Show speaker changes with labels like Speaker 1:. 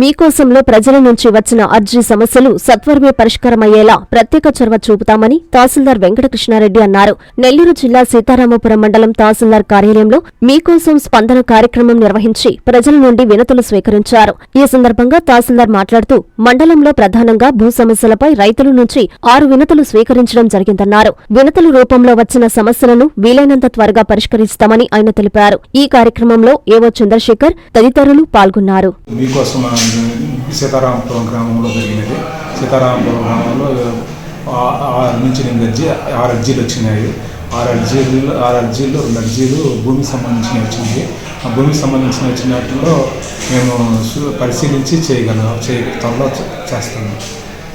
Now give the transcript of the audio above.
Speaker 1: మీకోసంలో ప్రజల నుంచి వచ్చిన అర్జీ సమస్యలు సత్వరమే పరిష్కారమయ్యేలా ప్రత్యేక చొరవ చూపుతామని తహసీల్దార్ వెంకటకృష్ణారెడ్డి అన్నారు. నెల్లూరు జిల్లా సీతారామపురం మండలం తహసీల్దార్ కార్యాలయంలో మీకోసం స్పందన కార్యక్రమం నిర్వహించి ప్రజల నుండి వినతులు స్వీకరించారు. ఈ సందర్భంగా తహసీల్దార్ మాట్లాడుతూ మండలంలో ప్రధానంగా భూ సమస్యలపై రైతుల నుంచి ఆరు వినతులు స్వీకరించడం జరిగిందన్నారు. వినతుల రూపంలో వచ్చిన సమస్యలను వీలైనంత త్వరగా పరిష్కరిస్తామని ఆయన తెలిపారు. ఈ కార్యక్రమంలో ఏవో చంద్రశేఖర్ తదితరులు పాల్గొన్నారు.
Speaker 2: మీకోసం సీతారాంపురం సీతారామపురం గ్రామంలో జరిగినది సీతారామపురం గ్రామంలో ఆరు నుంచి ఎనిమిది అర్జీ ఆరు అర్జీలు వచ్చినాయి. ఆరు అర్జీలు ఆరు అర్జీలు రెండు అర్జీలు భూమికి సంబంధించిన వచ్చింది ఆ భూమికి సంబంధించిన వచ్చినట్లో మేము పరిశీలించి చేయగలం చేయ త్వరలో చేస్తాము.